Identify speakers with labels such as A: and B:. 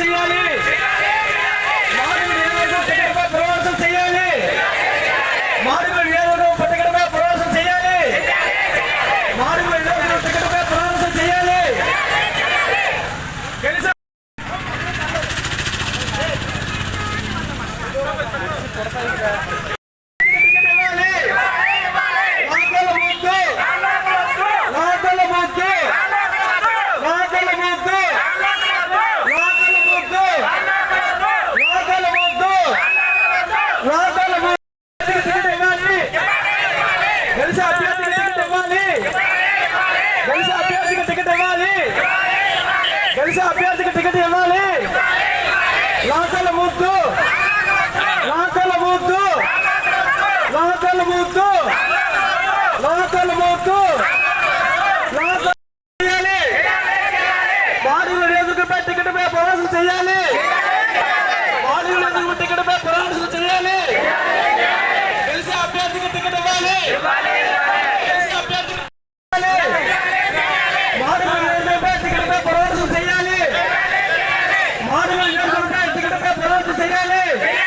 A: చేయాలి. మానవ నియోజకవర్గం పథకంపై ప్రవేశం చేయాలి. మానవ నియోజకవర్గం పథకంపై ప్రవేశం చేయాలి. మానవ నియోజకవర్గం పథకంపై చేయాలి. వద్దు. లాకల వద్దు లాకల వద్దు లాకల వద్దు బాడీలు ఎదుగుపై టికెట్పై ప్రవేశం చేయాలి? బాడీలు ఎదుగు టికెట్పై ప్రవేశం చేయాలి? తెలిసి అభ్యర్థికి టికెట్ ఇవ్వాలి. మాడుగుల టికెట్పై ప్రవేశం చేయాలి. మాడుగుల చేయాలి